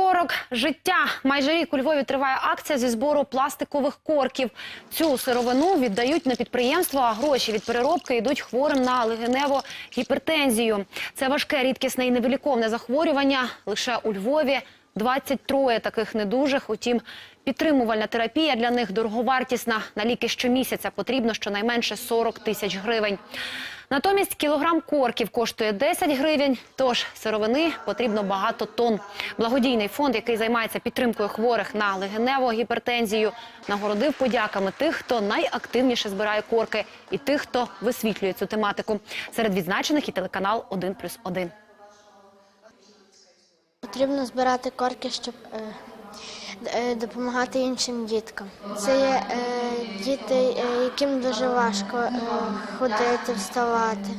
Корок життя. Майже рік у Львові триває акція зі збору пластикових корків. Цю сировину віддають на підприємство, а гроші від переробки йдуть хворим на легеневу гіпертензію. Це важке, рідкісне і невиліковне захворювання. Лише у Львові 23 таких недужих. Утім, підтримувальна терапія для них дороговартісна. На ліки щомісяця потрібно щонайменше 40 тисяч гривень. Натомість кілограм корків коштує 10 гривень, тож сировини потрібно багато тонн. Благодійний фонд, який займається підтримкою хворих на легеневу гіпертензію, нагородив подяками тих, хто найактивніше збирає корки, і тих, хто висвітлює цю тематику. Серед відзначених і телеканал «1+,1». Потрібно збирати корки, щоб е, допомагати іншим діткам. Це є е, діти, е, яким дуже важко е, ходити, вставати.